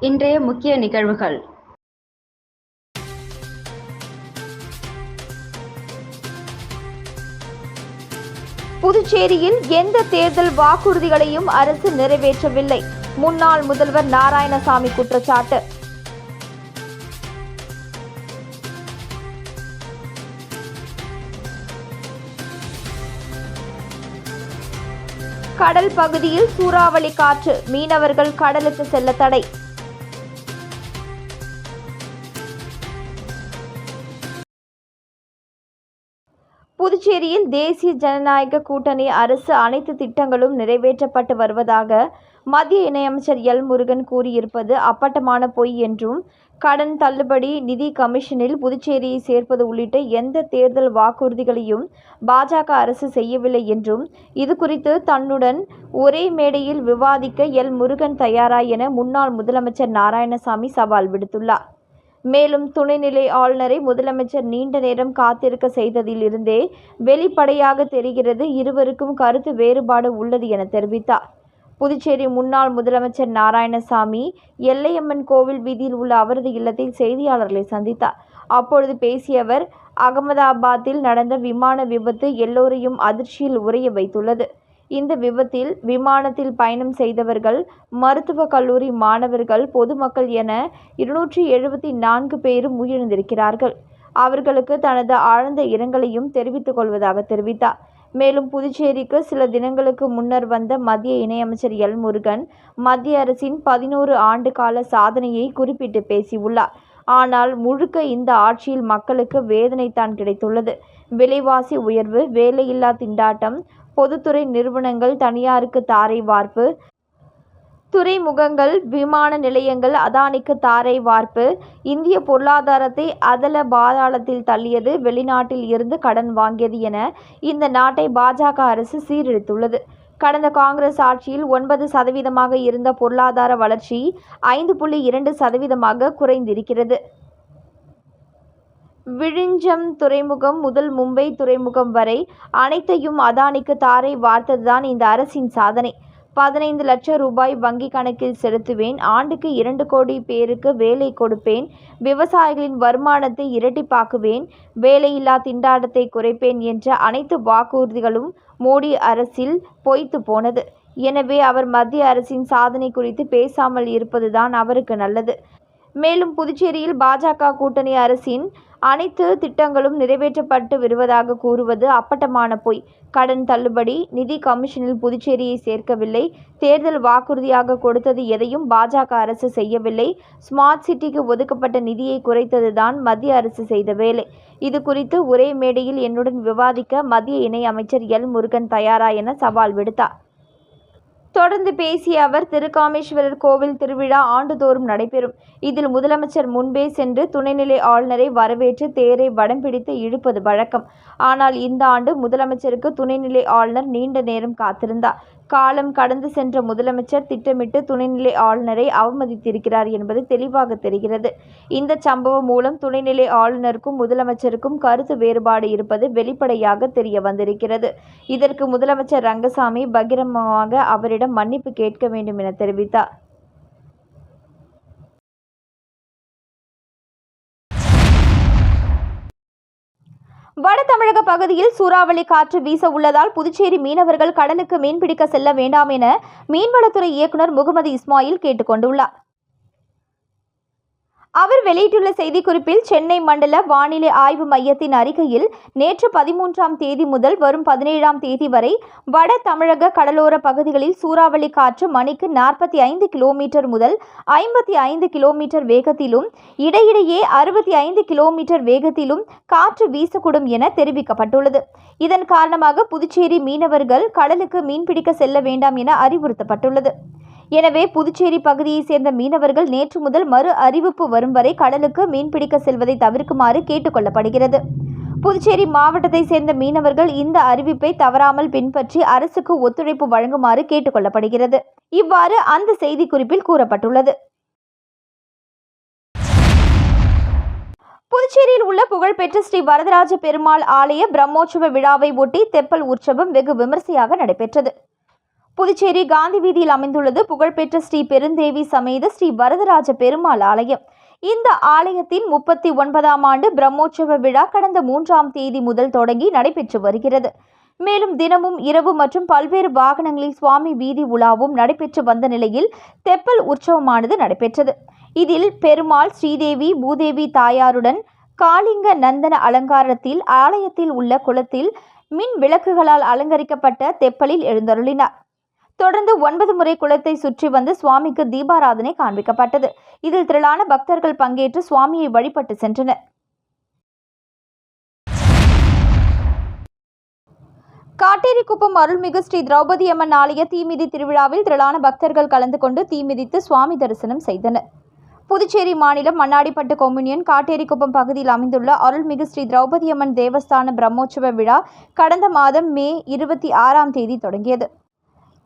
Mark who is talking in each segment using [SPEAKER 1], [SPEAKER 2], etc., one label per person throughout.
[SPEAKER 1] இன்றைய முக்கிய நிகழ்வுகள்.
[SPEAKER 2] புதுச்சேரியில் எந்த தேர்தல் வாக்குறுதிகளையும் அரசு நிறைவேற்றவில்லை. முன்னாள் முதல்வர் நாராயணசாமி குற்றச்சாட்டு. கடல் பகுதியில் சூறாவளி காற்று மீனவர்கள் கடலுக்கு செல்ல தடை. புதுச்சேரியில் தேசிய ஜனநாயக கூட்டணி அரசு அனைத்து திட்டங்களும் நிறைவேற்றப்பட்டு வருவதாக மத்திய இணையமைச்சர் எல் முருகன் கூறியிருப்பது அப்பட்டமான பொய் என்றும் கடன் தள்ளுபடி நிதி கமிஷனில் புதுச்சேரியை சேர்ப்பது உள்ளிட்ட எந்த தேர்தல் வாக்குறுதிகளையும் பாஜக அரசு செய்யவில்லை என்றும் இது குறித்து தன்னுடன் ஒரே மேடையில் விவாதிக்க எல் முருகன் தயாரா என முன்னாள் முதலமைச்சர் நாராயணசாமி சவால் விடுத்துள்ளார். மேலும் துணைநிலை ஆளுநரை முதலமைச்சர் நீண்ட நேரம் காத்திருக்க செய்ததில் இருந்தே வெளிப்படையாக தெரிகிறது இருவருக்கும் கருத்து வேறுபாடு உள்ளது என தெரிவித்தார். புதுச்சேரி முன்னாள் முதலமைச்சர் நாராயணசாமி எல்லையம்மன் கோவில் வீதியில் உள்ள அவரது இல்லத்தில் செய்தியாளர்களை சந்தித்தார். அப்பொழுது பேசிய அவர் அகமதாபாத்தில் நடந்த விமான விபத்து எல்லோரையும் அதிர்ச்சியில் உறைய வைத்துள்ளது. இந்த விபத்தில் விமானத்தில் பயணம் செய்தவர்கள் மருத்துவக் கல்லூரி மாணவர்கள் பொதுமக்கள் என இருநூற்றி எழுபத்தி நான்கு பேரும் உயிரிழந்திருக்கிறார்கள். அவர்களுக்கு தனது ஆழ்ந்த இரங்கலையும் தெரிவித்துக் கொள்வதாக தெரிவித்தார். மேலும் புதுச்சேரிக்கு சில தினங்களுக்கு முன்னர் வந்த மத்திய இணையமைச்சர் எல். முருகன் மத்திய அரசின் பதினோரு ஆண்டு கால சாதனையை குறிப்பிட்டு பேசியுள்ளார். ஆனால் முழுக்க இந்த ஆட்சியில் மக்களுக்கு வேதனை தான் கிடைத்துள்ளது. விலைவாசி உயர்வு வேலையில்லா திண்டாட்டம் பொதுத்துறை நிறுவனங்கள் தனியாருக்கு தாரை வார்ப்பு. துறைமுகங்கள் விமான நிலையங்கள் அதானிக்கு தாரை வார்ப்பு. இந்திய பொருளாதாரத்தை அதல பாதாளத்தில் தள்ளியது வெளிநாட்டில் இருந்து கடன் வாங்கியது என இந்த நாட்டை பாஜக அரசு சீரழித்துள்ளது. கடந்த காங்கிரஸ் ஆட்சியில் ஒன்பது சதவீதமாக இருந்த பொருளாதார வளர்ச்சி ஐந்து புள்ளி இரண்டு சதவீதமாக குறைந்திருக்கிறது. விழிஞ்சம் துறைமுகம் முதல் மும்பை துறைமுகம் வரை அனைத்தையும் அதானிக்கு தாரை வார்த்ததுதான் இந்த அரசின் சாதனை. பதினைந்து லட்சம் ரூபாய் வங்கி கணக்கில் செலுத்துவேன். ஆண்டுக்கு இரண்டு கோடி பேருக்கு வேலை கொடுப்பேன். விவசாயிகளின் வருமானத்தை இரட்டிப்பாக்குவேன். வேலையில்லா திண்டாட்டத்தை குறைப்பேன் என்ற அனைத்து வாக்குறுதிகளும் மோடி அரசில் பொய்த்து போனது. எனவே அவர் மத்திய அரசின் சாதனை குறித்து பேசாமல் இருப்பதுதான் அவருக்கு நல்லது. மேலும் புதுச்சேரியில் பாஜக கூட்டணி அரசின் அனைத்து திட்டங்களும் நிறைவேற்றப்பட்டு வருவதாக கூறுவது அப்பட்டமான பொய். கடன் தள்ளுபடி நிதி கமிஷனில் புதுச்சேரியை சேர்க்கவில்லை. தேர்தல் வாக்குறுதியாக கொடுத்தது எதையும் பாஜக அரசு செய்யவில்லை. ஸ்மார்ட் சிட்டிக்கு ஒதுக்கப்பட்ட நிதியை குறைத்ததுதான் மத்திய அரசு செய்த வேலை. இது குறித்து ஒரே மேடையில் என்னுடன் விவாதிக்க மத்திய இணை அமைச்சர் எல் முருகன் தயாரா என சவால் விடுத்தார். தொடர்ந்து பேசிய அவர் திருக்காமேஸ்வரர் கோவில் திருவிழா ஆண்டுதோறும் நடைபெறும். இதில் முதலமைச்சர் முன்பே சென்று துணைநிலை ஆளுநரை வரவேற்று தேரை வடம் பிடித்து இழுப்பது வழக்கம். ஆனால் இந்த ஆண்டு முதலமைச்சருக்கு துணைநிலை ஆளுநர் நீண்ட நேரம் காத்திருந்தார். காலம் கடந்து சென்ற முதலமைச்சர் திட்டமிட்டு துணைநிலை ஆளுநரை அவமதித்திருக்கிறார் என்பது தெளிவாக தெரிகிறது. இந்த சம்பவம் மூலம் துணைநிலை ஆளுநருக்கும் முதலமைச்சருக்கும் கருத்து வேறுபாடு இருப்பது வெளிப்படையாக தெரிய வந்திருக்கிறது. இதற்கு முதலமைச்சர் ரங்கசாமி பகிரங்கமாக அவரிடம் மன்னிப்பு கேட்க வேண்டும் என தெரிவித்தார். வட தமிழக பகுதியில் சூறாவளி காற்று வீச உள்ளதால் புதுச்சேரி மீனவர்கள் கடலுக்கு மீன்பிடிக்க செல்ல வேண்டாம் என மீன்வளத்துறை இயக்குநர் முகமது இஸ்மாயில் கேட்டுக்கொண்டுள்ளார். அவர் வெளியிட்டுள்ள செய்திக்குறிப்பில் சென்னை மண்டல வானிலை ஆய்வு மையத்தின் அறிக்கையில் நேற்று பதிமூன்றாம் தேதி முதல் வரும் பதினேழாம் தேதி வரை வட தமிழக கடலோர பகுதிகளில் சூறாவளி காற்று மணிக்கு நாற்பத்தி ஐந்து கிலோமீட்டர் முதல் ஐம்பத்தி ஐந்து கிலோமீட்டர் வேகத்திலும் இடையிடையே அறுபத்தி ஐந்து கிலோமீட்டர் வேகத்திலும் காற்று வீசக்கூடும் என தெரிவிக்கப்பட்டுள்ளது. இதன் காரணமாக புதுச்சேரி மீனவர்கள் கடலுக்கு மீன்பிடிக்க செல்ல வேண்டாம் என அறிவுறுத்தப்பட்டுள்ளது. எனவே புதுச்சேரி பகுதியைச் சேர்ந்த மீனவர்கள் நேற்று முதல் மறு அறிவிப்பு வரும் வரை கடலுக்கு மீன்பிடிக்க செல்வதை தவிர்க்குமாறு கேட்டுக்கொள்ளப்படுகிறது புதுச்சேரி மாவட்டத்தை சேர்ந்த மீனவர்கள் இந்த அறிவிப்பை தவறாமல் பின்பற்றி அரசுக்கு ஒத்துழைப்பு வழங்குமாறு கேட்டுக்கொள்ளப்படுகிறது இவ்வாறு அந்த செய்திக்குறிப்பில் கூறப்பட்டுள்ளது. புதுச்சேரியில் உள்ள புகழ்பெற்ற ஸ்ரீ வரதராஜ பெருமாள் ஆலய பிரம்மோற்சவ விழாவை ஒட்டி தெப்பல் உற்சவம் வெகு விமரிசையாக நடைபெற்றது. புதுச்சேரி காந்தி வீதியில் அமைந்துள்ளது புகழ்பெற்ற ஸ்ரீ பெருந்தேவி சமேத ஸ்ரீ வரதராஜ பெருமாள் ஆலயம். இந்த ஆலயத்தின் முப்பத்தி ஒன்பதாம் ஆண்டு பிரம்மோற்சவ விழா கடந்த மூன்றாம் தேதி முதல் தொடங்கி நடைபெற்று வருகிறது. மேலும் தினமும் இரவு மற்றும் பல்வேறு வாகனங்களில் சுவாமி வீதி உலாவும் நடைபெற்று வந்த நிலையில் தெப்பல் உற்சவமானது நடைபெற்றது. இதில் பெருமாள் ஸ்ரீதேவி பூதேவி தாயாருடன் காளிங்க நந்தன அலங்காரத்தில் ஆலயத்தில் உள்ள குளத்தில் மின் விளக்குகளால் அலங்கரிக்கப்பட்ட தெப்பலில் எழுந்தருளினார். தொடர்ந்து ஒன்பது முறை குளத்தை சுற்றி வந்து சுவாமிக்கு தீபாராதனை காண்பிக்கப்பட்டது. இதில் திரளான பக்தர்கள் பங்கேற்று சுவாமியை வழிபட்டு சென்றனர். காட்டேரிக்குப்பம் அருள்மிகு ஸ்ரீ திரௌபதி அம்மன் ஆலய தீமிதி திருவிழாவில் திரளான பக்தர்கள் கலந்து கொண்டு தீமிதித்து சுவாமி தரிசனம் செய்தனர். புதுச்சேரி மாநிலம் மண்ணாடிப்பட்டு கொம்யூனியன் காட்டேரிக்குப்பம் பகுதியில் அமைந்துள்ள அருள்மிகு ஸ்ரீ திரௌபதி அம்மன் தேவஸ்தான பிரம்மோற்சவ விழா கடந்த மாதம் மே இருபத்தி ஆறாம் தேதி தொடங்கியது.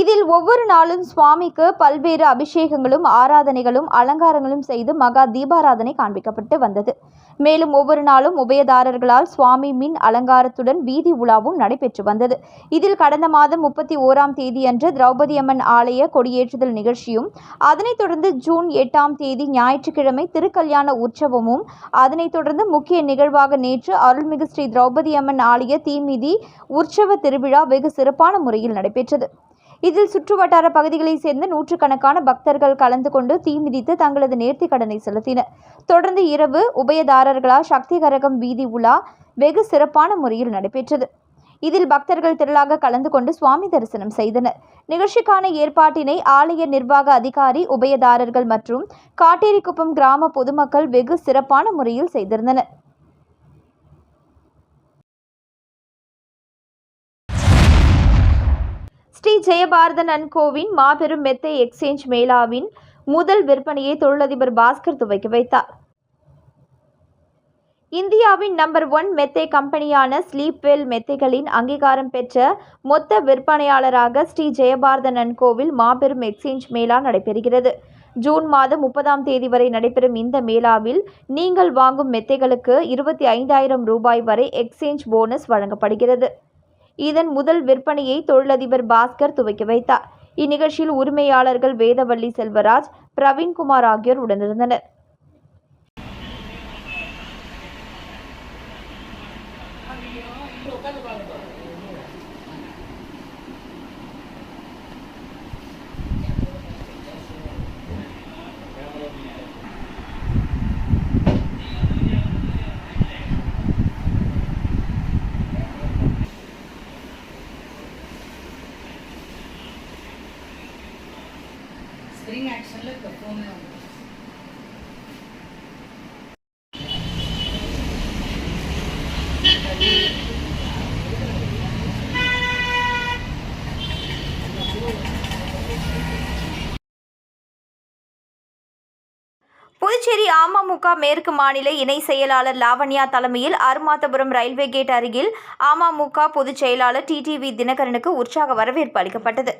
[SPEAKER 2] இதில் ஒவ்வொரு நாளும் சுவாமிக்கு பல்வேறு அபிஷேகங்களும் ஆராதனைகளும் அலங்காரங்களும் செய்து மகா தீபாராதனை காண்பிக்கப்பட்டு வந்தது. மேலும் ஒவ்வொரு நாளும் உபயதாரர்களால் சுவாமி மின் அலங்காரத்துடன் வீதி உலாவும் நடைபெற்று வந்தது. இதில் கடந்த மாதம் முப்பத்தி ஓராம் தேதியன்று திரௌபதி அம்மன் ஆலய கொடியேற்றுதல் நிகழ்ச்சியும் அதனைத் தொடர்ந்து ஜூன் எட்டாம் தேதி ஞாயிற்றுக்கிழமை திருக்கல்யாண உற்சவமும் அதனைத் தொடர்ந்து முக்கிய நிகழ்வாக நேற்று அருள்மிகு ஸ்ரீ திரௌபதி அம்மன் ஆலய தீமிதி உற்சவ திருவிழா வெகு சிறப்பான முறையில் நடைபெற்றது. இதில் சுற்றுவட்டார பகுதிகளைச் சேர்ந்த நூற்றுக்கணக்கான பக்தர்கள் கலந்து கொண்டு தீ மிதித்து தங்களது நேர்த்தி கடனை செலுத்தினர். தொடர்ந்து இரவு உபயதாரர்களால் சக்தி கரகம் வீதி உலா வெகு சிறப்பான முறையில் நடைபெற்றது. இதில் பக்தர்கள் திரளாக கலந்து கொண்டு சுவாமி தரிசனம் செய்தனர். நிகழ்ச்சிக்கான ஏற்பாட்டினை ஆலய நிர்வாக அதிகாரி உபயதாரர்கள் மற்றும் காட்டேரிக்குப்பம் கிராம பொதுமக்கள் வெகு சிறப்பான முறையில் செய்திருந்தனர். ஸ்ரீ ஜெயபாரதன் அண்ட் கோவின் மாபெரும் மெத்தை எக்ஸ்சேஞ்ச் மேளாவின் முதல் விற்பனையை தொழிலதிபர் பாஸ்கர் துவக்கி வைத்தார். இந்தியாவின் நம்பர் ஒன் மெத்தை கம்பெனியான ஸ்லீப்வெல் மெத்தைகளின் அங்கீகாரம் பெற்ற மொத்த விற்பனையாளராக ஸ்ரீ ஜெயபாரதன் அண்ட் கோவில் மாபெரும் எக்ஸ்சேஞ்ச் மேளா நடைபெறுகிறது. ஜூன் மாதம் முப்பதாம் தேதி வரை நடைபெறும் இந்த மேளாவில் நீங்கள் வாங்கும் மெத்தைகளுக்கு இருபத்தி ஐந்தாயிரம் ரூபாய் வரை எக்ஸ்சேஞ்ச் போனஸ் வழங்கப்படுகிறது. இதன் முதல் விற்பனையை தொழிலதிபர் பாஸ்கர் துவக்கி வைத்தார். இந்நிகழ்ச்சியில் உரிமையாளர்கள் வேதவள்ளி செல்வராஜ் பிரவீன்குமார் ஆகியோர் உடனிருந்தனர். புதுச்சேரி அமமுக மேற்கு மாநில இணை செயலாளர் லாவண்யா தலைமையில் அருமாத்தபுரம் ரயில்வே கேட் அருகில் அமமுக பொதுச் செயலாளர் டிடிவி தினகரனுக்கு உற்சாக வரவேற்பு அளிக்கப்பட்டது.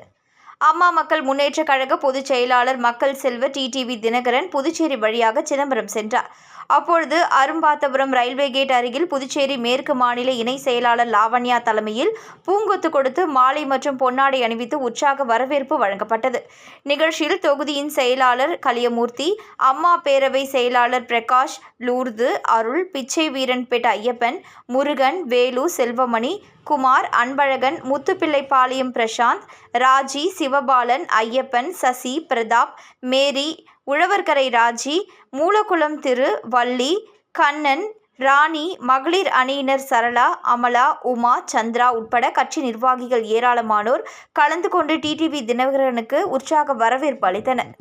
[SPEAKER 2] அம்மா மக்கள் முன்னேற்றக் கழக பொதுச் செயலாளர் மக்கள் செல்வ டிடிவி தினகரன் புதுச்சேரி வழியாக சிதம்பரம் சென்றார். அப்பொழுது அரும்பாத்தபுரம் ரயில்வே கேட் அருகில் புதுச்சேரி மேற்கு மாநில இணை செயலாளர் லாவண்யா தலைமையில் பூங்கொத்து கொடுத்து மாலை மற்றும் பொன்னாடை அணிவித்து உற்சாக வரவேற்பு வழங்கப்பட்டது. நிகழ்ச்சியில் தொகுதியின் செயலாளர் கலியமூர்த்தி அம்மா பேரவை செயலாளர் பிரகாஷ் லூர்து அருள் பிச்சை வீரன்பேட் ஐயப்பன் முருகன் வேலு செல்வமணி குமார் அன்பழகன் முத்துப்பிள்ளைப்பாளையம் பிரசாந்த் ராஜி சிவபாலன் ஐயப்பன் சசி பிரதாப் மேரி உழவர்கரை ராஜி மூலக்குளம் திரு வள்ளி கண்ணன் ராணி மகளிர் அணியினர் சரளா அமலா உமா சந்திரா உட்பட கட்சி நிர்வாகிகள் ஏராளமானோர் கலந்து கொண்டு டிடிவி தினகரனுக்கு உற்சாக வரவேற்பு அளித்தனர்.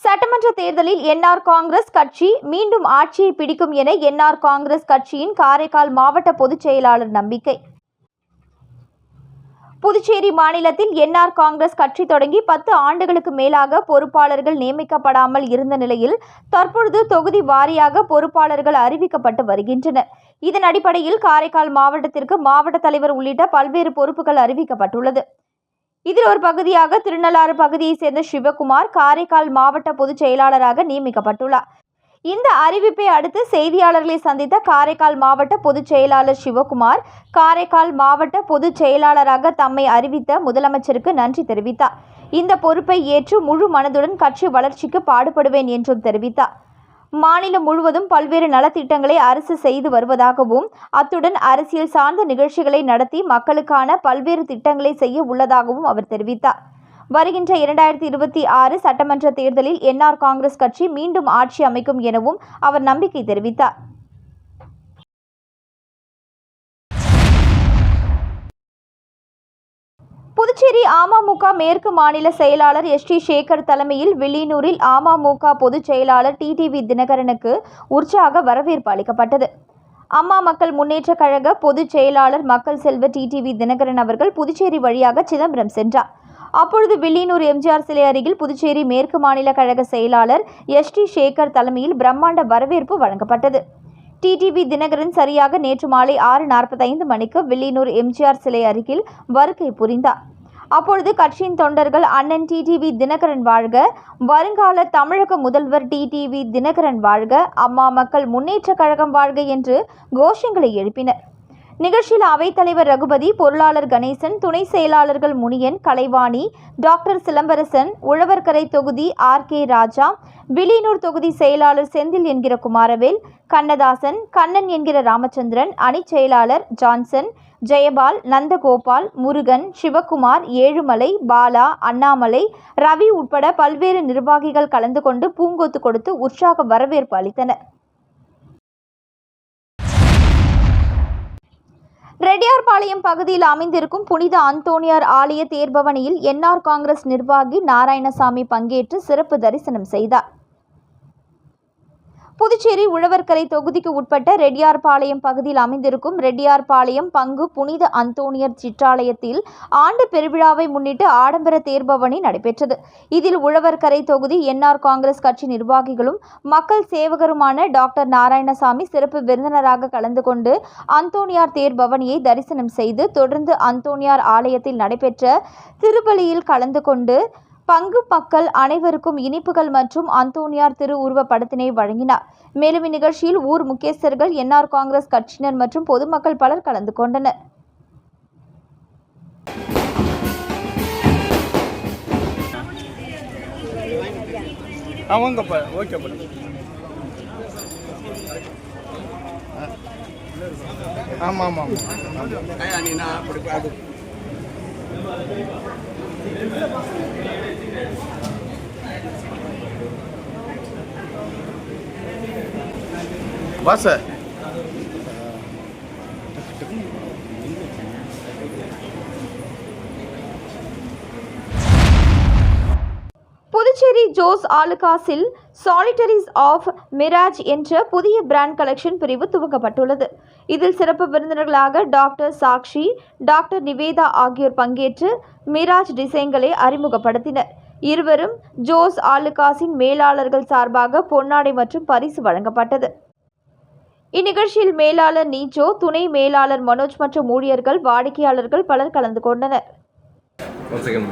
[SPEAKER 2] சட்டமன்ற தேர்தலில் என்ஆர் காங்கிரஸ் கட்சி மீண்டும் ஆட்சியை பிடிக்கும் என என்ஆர் காங்கிரஸ் கட்சியின் காரைக்கால் மாவட்ட பொதுச் செயலாளர் நம்பிக்கை. புதுச்சேரி மாநிலத்தில் என்ஆர் காங்கிரஸ் கட்சி தொடங்கி பத்து ஆண்டுகளுக்கு மேலாக பொறுப்பாளர்கள் நியமிக்கப்படாமல் இருந்த நிலையில் தற்பொழுது தொகுதி வாரியாக பொறுப்பாளர்கள் அறிவிக்கப்பட்டு வருகின்றனர். இதன் அடிப்படையில் காரைக்கால் மாவட்டத்திற்கு மாவட்ட தலைவர் உள்ளிட்ட பல்வேறு பொறுப்புகள் அறிவிக்கப்பட்டுள்ளது. இதில் ஒரு பகுதியாக திருநள்ளாறு பகுதியைச் சேர்ந்த சிவகுமார் காரைக்கால் மாவட்ட பொதுச் செயலாளராக நியமிக்கப்பட்டுள்ளார். இந்த அறிவிப்பை அடுத்து செய்தியாளர்களை சந்தித்த காரைக்கால் மாவட்ட பொதுச் செயலாளர் சிவகுமார் காரைக்கால் மாவட்ட பொதுச் செயலாளராக தம்மை அறிவித்த முதலமைச்சருக்கு நன்றி தெரிவித்தார். இந்த பொறுப்பை ஏற்று முழு மனதுடன் கட்சி வளர்ச்சிக்கு பாடுபடுவேன் என்றும் தெரிவித்தார். மாநிலம் முழுவதும் பல்வேறு நலத்திட்டங்களை அரசு செய்து வருவதாகவும் அத்துடன் அரசியல் சார்ந்த நிகழ்ச்சிகளை நடத்தி மக்களுக்கான பல்வேறு திட்டங்களை செய்ய உள்ளதாகவும் அவர் தெரிவித்தார். வருகின்ற இரண்டாயிரத்தி இருபத்தி ஆறு சட்டமன்ற தேர்தலில் என்ஆர் காங்கிரஸ் கட்சி மீண்டும் ஆட்சி அமைக்கும் எனவும் அவர் நம்பிக்கை தெரிவித்தார். புதுச்சேரி அமமுக மேற்கு மாநில செயலாளர் எஸ் டி சேகர் தலைமையில் வில்லியனூரில் அமமுக பொதுச் செயலாளர் டிடிவி தினகரனுக்கு உற்சாக வரவேற்பு அளிக்கப்பட்டது. அம்மா மக்கள் முன்னேற்றக் கழக பொதுச் செயலாளர் மக்கள் செல்வ டிடிவி தினகரன் அவர்கள் புதுச்சேரி வழியாக சிதம்பரம் சென்றார். அப்பொழுது வில்லியனூர் எம்ஜிஆர் சிலை அருகில் புதுச்சேரி மேற்கு மாநில கழக செயலாளர் எஸ் டி சேகர் தலைமையில் பிரம்மாண்ட வரவேற்பு வழங்கப்பட்டது. டிடிவி தினகரன் சரியாக நேற்று மாலை ஆறு நாற்பத்தைந்து மணிக்கு வில்லியனூர் எம்ஜிஆர் சிலை அருகில் வருகை புரிந்தார். அப்பொழுது கட்சியின் தொண்டர்கள் அண்ணன் டிடிவி தினகரன் வாழ்க வருங்கால தமிழக முதல்வர் டிடிவி தினகரன் வாழ்க அம்மா மக்கள் முன்னேற்ற கழகம் வாழ்க என்று கோஷங்களை எழுப்பினர். நிகழ்ச்சியில் அவைத்தலைவர் ரகுபதி பொருளாளர் கணேசன் துணை செயலாளர்கள் முனியன் கலைவாணி டாக்டர் சிலம்பரசன் உழவர்கரை தொகுதி ஆர். கே. ராஜா வில்லியனூர் தொகுதி செயலாளர் செந்தில் என்கிற குமாரவேல் கண்ணதாசன் கண்ணன் என்கிற ராமச்சந்திரன் அணிச் செயலாளர் ஜான்சன் ஜெயபால் நந்தகோபால் முருகன் சிவகுமார் ஏழுமலை பாலா அண்ணாமலை ரவி உட்பட பல்வேறு நிர்வாகிகள் கலந்து கொண்டு பூங்கொத்து கொடுத்து உற்சாக வரவேற்பு அளித்தனர். ரெட்டியார்பாளையம் பகுதியில் அமைந்திருக்கும் புனித அந்தோனியார் ஆலய தேர்பவனியில் என்ஆர் காங்கிரஸ் நிர்வாகி நாராயணசாமி பங்கேற்று சிறப்பு தரிசனம் செய்தார். புதுச்சேரி உழவர்கரை தொகுதிக்கு உட்பட்ட ரெட்டியார்பாளையம் பகுதியில் அமைந்திருக்கும் ரெட்டியார்பாளையம் பங்கு புனித அந்தோனியர் சிற்றாலயத்தில் ஆண்டு பெருவிழாவை முன்னிட்டு ஆடம்பர தேர்பவனி நடைபெற்றது. இதில் உழவர்கரை தொகுதி என்ஆர் காங்கிரஸ் கட்சி நிர்வாகிகளும் மக்கள் சேவகருமான டாக்டர் நாராயணசாமி சிறப்பு விருந்தினராக கலந்து கொண்டு அந்தோனியார் தேர்பவனியை தரிசனம் செய்து தொடர்ந்து அந்தோனியார் ஆலயத்தில் நடைபெற்ற திருப்பலியில் கலந்து கொண்டு பங்கு மக்கள் அனைவருக்கும் இனிப்புகள் மற்றும் அந்தோனியார் திரு உருவ படத்தினை வழங்கினார். மேலும் இந்நிகழ்ச்சியில் ஊர் முக்கியஸ்தர்கள் என்ஆர் காங்கிரஸ் கட்சியினர் மற்றும் பொதுமக்கள் பலர் கலந்து கொண்டனர்.
[SPEAKER 3] ஆமாங்கப்பா ஓகேப்பா ஆமாம் ஆமாம் வாச
[SPEAKER 2] புதுச்சேரி ஜோஸ் ஆலுகாஸில் சாலிட்டரிஸ் ஆஃப் மிராஜ் என்ற புதிய பிராண்ட் கலெக்ஷன் பிரிவு துவங்கப்பட்டுள்ளது. இதில் சிறப்பு விருந்தினர்களாக டாக்டர் சாக்ஷி டாக்டர் நிவேதா ஆகியோர் பங்கேற்று மிராஜ் டிசைன்களை அறிமுகப்படுத்தினர். இருவரும் ஜோஸ் ஆலுகாஸின் மேலாளர்கள் சார்பாக பொன்னாடை மற்றும் பரிசு வழங்கப்பட்டது. இந்நிகழ்ச்சியில் மேலாளர் நீஜோ துணை மேலாளர் மனோஜ் மற்றும் ஊழியர்கள் வாடிக்கையாளர்கள் பலர் கலந்து கொண்டனர்.
[SPEAKER 4] ஒன் செகண்ட்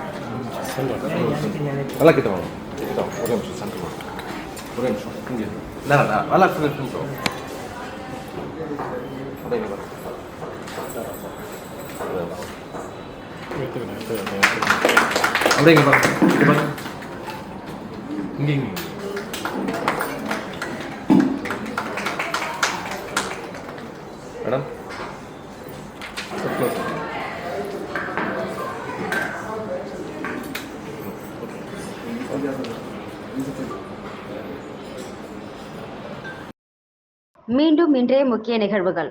[SPEAKER 4] நல்லா கிட்ட வாங்க கிட்ட வாங்க. ஒரே நிமிஷம் சென்டர் வாங்க. ஒரே நிமிஷம் இங்கே இல்லை இல்லை நல்லா ஃபில் நிமிஷம் அப்படியே இங்க பாருங்க. அப்படியே இங்க பாருங்க இங்க பாருங்க இங்கே இங்கே இங்கே. மேடம் க்ளோஸ்
[SPEAKER 1] மீண்டும் இன்றைய முக்கிய நிகழ்வுகள்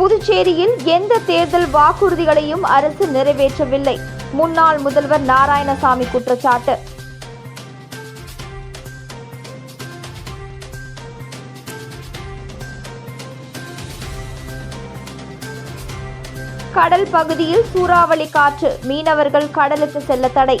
[SPEAKER 2] புதுச்சேரியில் எந்த தேர்தல் வாக்குறுதிகளையும் அரசு நிறைவேற்றவில்லை. முன்னாள் முதல்வர் நாராயணசாமி குற்றச்சாட்டு. கடல் பகுதியில் சூறாவளி காற்று மீனவர்கள் கடலுக்கு செல்ல தடை.